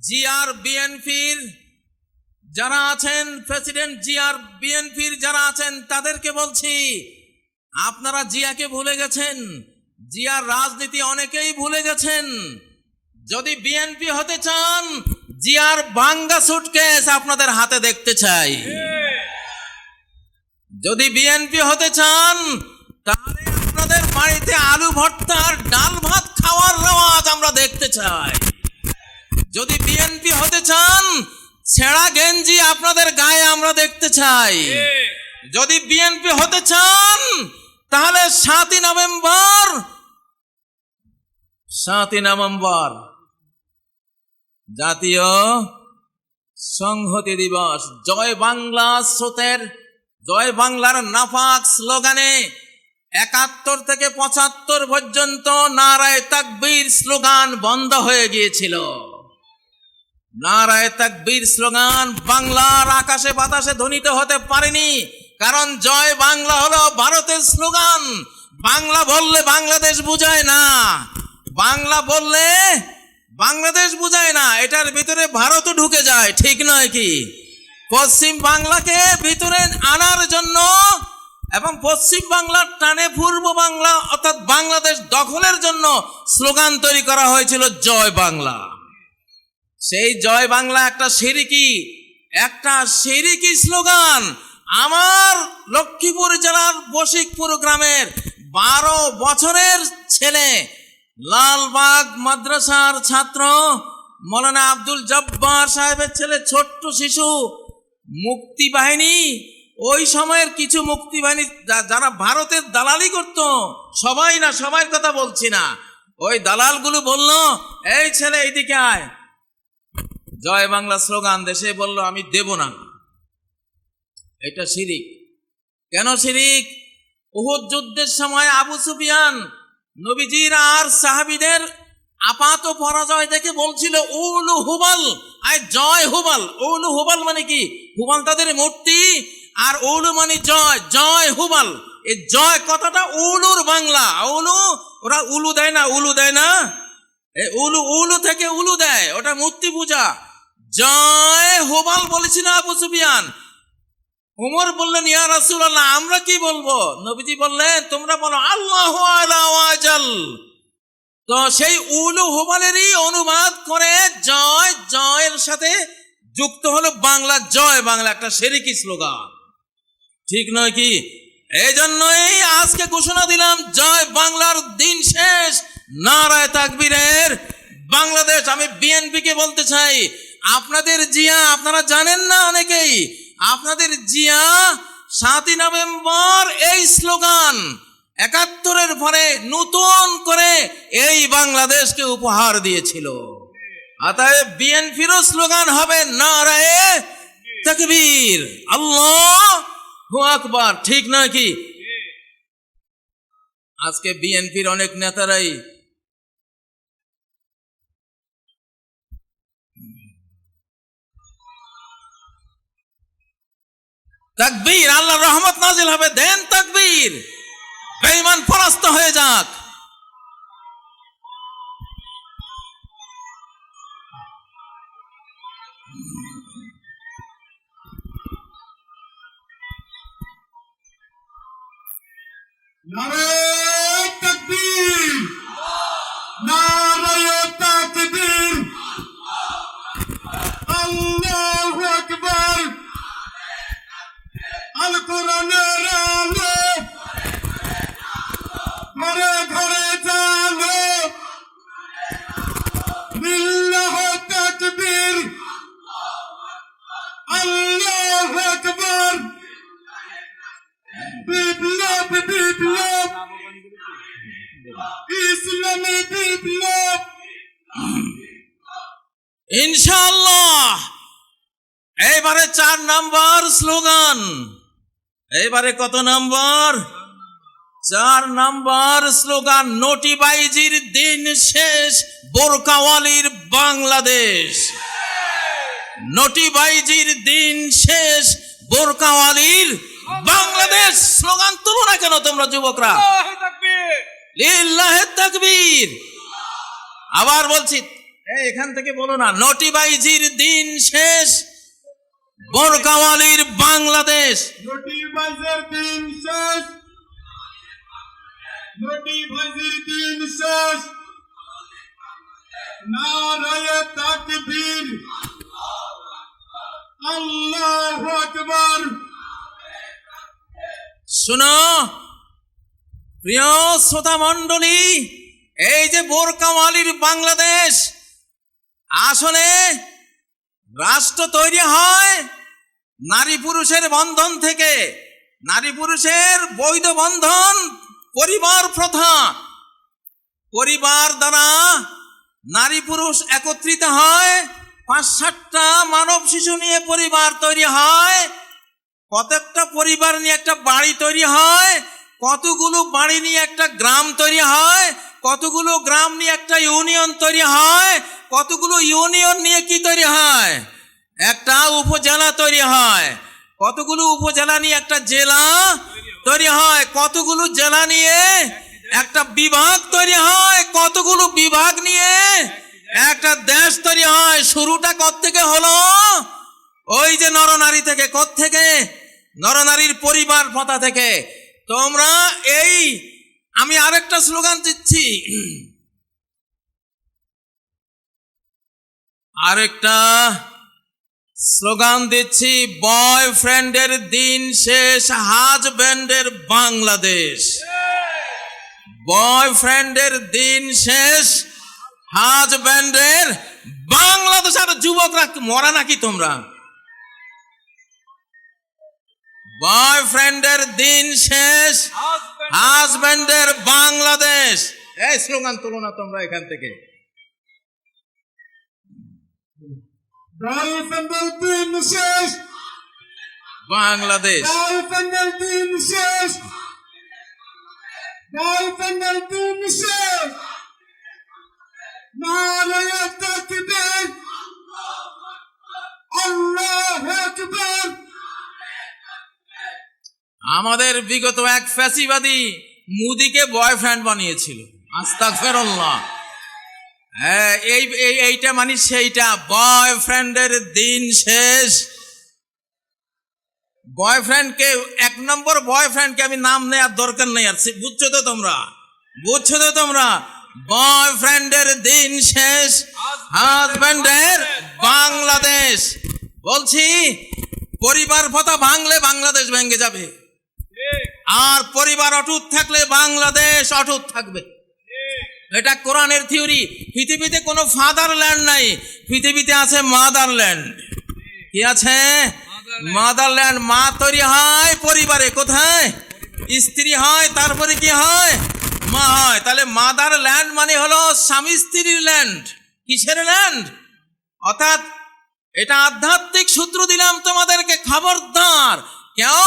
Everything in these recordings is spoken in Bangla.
জিআর বিএনপির যারা আছেন, প্রেসিডেন্ট জিআর বিএনপির যারা আছেন, তাদেরকে বলছি, আপনারা জিয়াকে ভুলে গেছেন, জিয়ার রাজনীতি অনেকেই ভুলে গেছেন। যদি বিএনপি হতে চান, জিয়ার বাঙ্গা সুটকেস আপনাদের হাতে দেখতে চাই। যদি বিএনপি হতে চান, তাহলে আপনাদের বাড়িতে আলু ভর্তা আর ডাল ভাত খাওয়ার রেওয়াজ আমরা দেখতে চাই। যদি বিএনপি হতে চান, ছেঁড়া গেঞ্জি আপনাদের গায়ে আমরা দেখতে চাই। যদি বিএনপি হতে চান, তাহলে সাতই নভেম্বর সাতই নভেম্বর জাতীয় সংহতি দিবস। জয় বাংলা স্রোতের, জয় বাংলার নাফাক স্লোগানে একাত্তর থেকে পঁচাত্তর পর্যন্ত নারায় তাকবীর স্লোগান বন্ধ হয়ে গিয়েছিল। নারায় তাকবীর স্লোগান, বাংলার আকাশে বাতাসে ধ্বনিত হতে পারেনি। কারণ জয় বাংলা হলো ভারতের স্লোগান। বাংলা বললে বাংলাদেশ বুঝায় না। বাংলা বললে বাংলাদেশ বুঝায় না। এটার ভিতরে ভারতও ঢুকে যায়, ঠিক নয় কি? পশ্চিম বাংলাকে ভিতরে আনার জন্য এবং পশ্চিম বাংলার টানে পূর্ব বাংলা অর্থাৎ বাংলাদেশ দখলের জন্য স্লোগান তৈরি করা হয়েছিল, জয় বাংলা। সেই জয় বাংলা একটা সিরিকি একটা সিরিকি স্লোগান আমার লক্ষ্মীপুর জেলার বশিকপুর গ্রামের বারো বছরের ছেলে, লালবাগ মাদ্রাসার ছাত্র, মৌলানা আব্দুল জব্বার সাহেবের ছেলে, ছোট্ট শিশু, মুক্তি বাহিনী। ওই সময়ের কিছু মুক্তি বাহিনী যারা ভারতের দালালি করত, সবাই না সবার কথা বলছি না। ওই দালালগুলো বলল, এই ছেলে, এইদিকে আয়। জয় বাংলা স্লোগান দেশে বলল, আমি দেব না। এটা শিরিক। কেন শিরিক? উহুদ যুদ্ধের সময় আবু সুফিয়ান নবীজির আর সাহাবিদের আপাত পরাজয় দেখে বলছিল, উলু হুবাল। আয়, জয় হুবাল। উলু হুবাল মানে কি? হুবাল তাদের মূর্তি, আর উলু মানে জয় জয় হুবাল। এই জয় কথাটা উলুর বাংলা। উলু, ওরা উলু দেয় না, উলু দেয় না। এ উলু উলু থেকে উলু দেয়, ওটা মূর্তি পূজা। জয় হোবাল বলেছিল আবু সুফিয়ান। উমর বললেন, ইয়া রাসূলুল্লাহ, আমরা কি বলব? নবীজি বললেন, তোমরা বলো, আল্লাহু আলা ওয়াজাল। তো সেই উলু হোবালেরই অনুবাদ করে জয়, জয়ের সাথে যুক্ত হলো বাংলা, জয় বাংলা, একটা সেরিকি স্লোগান। ঠিক নয় কি? এই জন্যই আজকে ঘোষণা দিলাম, জয় বাংলার দিন শেষ, নারায় তাকবীরের বাংলাদেশ। আমি বিএনপি কে বলতে চাই আপনাদের জিয়া, আপনারা জানেন না অনেকেই, আপনাদের জিয়া সাতই নভেম্বর এই স্লোগান, একাত্তরের পরে নতুন করে এই বাংলাদেশকে উপহার দিয়েছিল। অতএব বিএনপিরও স্লোগান হবে নারায়ে তাকবীর। আল্লাহ আকবার, ঠিক নয় কি? আজকে বিএনপির অনেক নেতারাই তাকবীর আল্লাহর রহমত নাজিল হবে দেন তাকবীর। বেঈমান পরাস্ত হয়ে যাক। ইনশাআল্লাহ। এইবারে চার নাম্বার স্লোগান। এইবারে কত নাম্বার? চার নাম্বার স্লোগান নোটিবাইজির দিন শেষ বোরকাওয়ালির বাংলাদেশ। নোটিবাইজির দিন শেষ বোরকাওয়ালির বাংলাদেশ। স্লোগান তুলো না কেন তোমরা যুবকরা? লিল্লাহে তাকবীর। আবার বলছি এখান থেকে বলো না নটিবাইজির দিন শেষ বোরকাওয়ালির বাংলাদেশ। নোটি বাজের দিন শেষ নোটি বাজের দিন শেষ। নারায়ে তাকবীর। আল্লাহু আকবার। শুনো প্রিয় শ্রোতা মণ্ডলী এই যে বোরকাওয়ালির বাংলাদেশ আসলে রাষ্ট্র তৈরি হয় নারী পুরুষের বন্ধন থেকে। নারী পুরুষের বৈধ বন্ধন পরিবার প্রথা। পরিবার দ্বারা নারী পুরুষ একত্রিত হয় পাঁচ সাতটা মানব শিশু নিয়ে পরিবার তৈরি হয়, প্রত্যেকটা পরিবার নিয়ে একটা বাড়ি তৈরি হয়, কতগুলো বাড়ি নিয়ে একটা গ্রাম তৈরি হয়, কতগুলো গ্রাম নিয়ে একটা ইউনিয়ন তৈরি হয় কতগুলো ইউনিয়ন নিয়ে কি তৈরি হয়? একটা উপজেলা তৈরি হয়। কতগুলো উপজেলা নিয়ে একটা জেলা তৈরি হয়? কতগুলো জেলা নিয়ে একটা বিভাগ তৈরি হয়? কতগুলো বিভাগ নিয়ে একটা দেশ তৈরি হয়? শুরুটা কত থেকে হলো? ওই যে নরনারী থেকে কত থেকে নরনারীর পরিবার পথা থেকে। তোমরা এই আমি আরেকটা স্লোগান দিচ্ছি। আরেকটা স্লোগান দিচ্ছি, বয়ফ্রেন্ডের দিন শেষ, হাজব্যান্ডের বাংলাদেশ। বয়ফ্রেন্ডের দিন শেষ, হাজব্যান্ডের বাংলাদেশ। আর যুবকরা মরা নাকি তোমরা? বয়ফ্রেন্ডের দিন শেষ, হাজব্যান্ডের বাংলাদেশ। এই স্লোগান তুলো না তোমরা এখান থেকে। আকবার আমাদের বিগত এক ফ্যাসিবাদী মুদিকে বয়ফ্রেন্ড বানিয়েছিল। আস্তাক ফেরল্লাহ হ্যাঁ এই, এই- এইটা মানে সেইটা। বয়ফ্রেন্ডের দিন শেষ। বয়ফ্রেন্ডকে এক নম্বর বয়ফ্রেন্ডকে আমি নাম নেওয়ার দরকার নেই আর বুঝছ তো তোমরা? বুঝছ তো তোমরা? বয়ফ্রেন্ডের দিন শেষ। হাজব্যান্ডের বাংলাদেশ। বলছি, পরিবার ভাতা ভাঙলে বাংলাদেশ ভেঙে যাবে। আর পরিবার অটুট থাকলে বাংলাদেশ অটুট থাকবে। এটা কোরআনের থিওরি। পৃথিবীতে কোনো ফাদারল্যান্ড নাই। পৃথিবীতে আছে মাদারল্যান্ড। কি আছে? মাদারল্যান্ড। মা তৈরি হয় পরিবারে। কোথায়? স্ত্রী হয় তারপরে কি হয়? মা হয়। তাহলে মাদার ল্যান্ড মানে হলো স্বামী স্ত্রীর ল্যান্ড কিসের ল্যান্ড অর্থাৎ এটা আধ্যাত্মিক সূত্র দিলাম তোমাদেরকে খবরদার। কেউ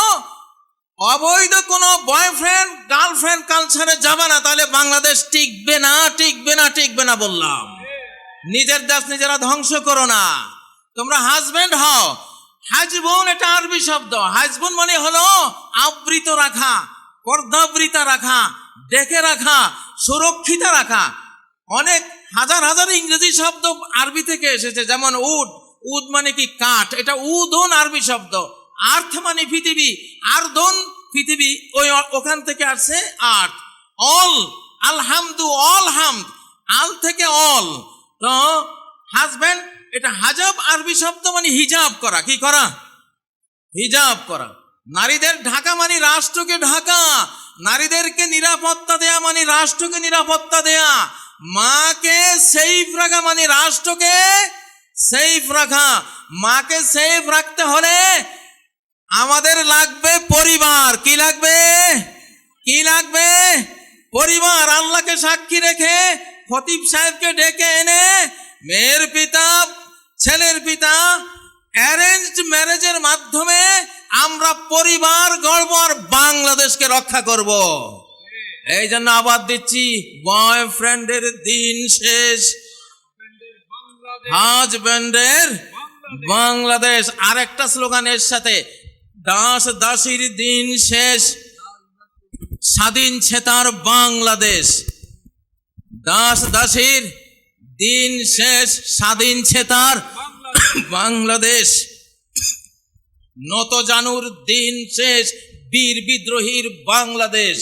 অবৈধ কোনো বয়ফ্রেন্ড গার্লফ্রেন্ড কালচারে যাবে না, তাহলে বাংলাদেশ টিকবে না টিকবে না টিকবে না বললাম। নিজের দেশ নিজেরা ধ্বংস করো না। তোমরা হাজবেন্ড হও। হাজবোন এটা আরবি শব্দ। হাজবোন মানে হলো আবৃত রাখা, পর্দাবৃতা রাখা, ডেকে রাখা, সুরক্ষিত রাখা। অনেক হাজার হাজার ইংরেজি শব্দ আরবি থেকে এসেছে, যেমন উড উদ মানে কি কাঠ? এটা উদন আরবি শব্দ। আর্থ মানে পৃথিবী, আর আর্দন পৃথিবী, ওই ওখান থেকে আসছে আর্থ। অল, আলহামদু অল হামদ আল থেকে অল। তো হাজব্যান্ড এটা হাজাব, আরবি শব্দ মানে হিজাব করা। কি করা? হিজাব করা। নারীদের ঢাকা মানে রাষ্ট্রকে ঢাকা। নারীদেরকে নিরাপত্তা দেয়া মানে রাষ্ট্রকে নিরাপত্তা দেয়া। মাকে সেফ রাখা মানে রাষ্ট্রকে সেফ রাখা। মাকে সেফ রাখতে হলে আমাদের লাগবে পরিবার। কি লাগবে? কি লাগবে? পরিবার। আল্লাহকে সাক্ষী রেখে খতিব সাহেবকে ডেকে এনে মেয়ের পিতা ছেলের পিতা অ্যারেঞ্জড ম্যারেজের মাধ্যমে আমরা পরিবার গড়ব আর বাংলাদেশকে রক্ষা করব। এই জন্য আবার দিচ্ছি বয়ফ্রেন্ডের দিন শেষ। হাজব্যান্ডের বাংলাদেশ। আরেকটা স্লোগান এর সাথে দাস দাসীর দিন শেষ, স্বাধীন ছেতার বাংলাদেশ। দাস দাসীর দিন শেষ, স্বাধীন তার বাংলাদেশ। নত জানুর দিন শেষ, বীর বিদ্রোহীর বাংলাদেশ।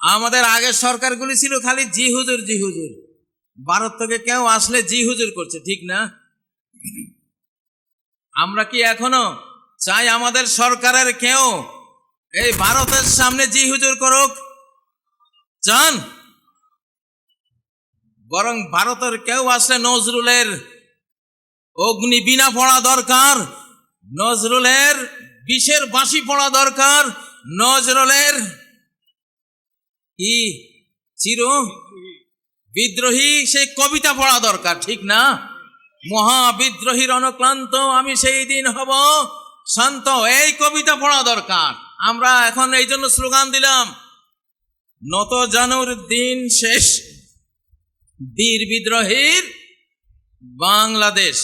আমাদের আগের সরকারগুলি ছিল খালি জি হুজুর জি হুজুর। ভারত থেকে কেউ আসলে জি হুজুর করছে, ঠিক না? আমরা কি এখনও চাই আমাদের সরকারের কেউ এই ভারতের সামনে জি হুজুর করুক। চান বরং ভারতের কেউ আসলে নজরুলের অগ্নি বিনা পড়া দরকার, নজরুলের বিষের বাঁশি পড়া দরকার, নজরুলের কি চির বিদ্রোহী সেই কবিতা পড়া দরকার, ঠিক না? মহা বিদ্রোহীর অনুক্লান্ত আমি সেই দিন হব। শান্ত, এই কবিতা পড়া দরকার। আমরা এখন এই জন্য স্লোগান দিলাম, নত জানুর দিন শেষ, বীর বিদ্রোহীর বাংলাদেশ।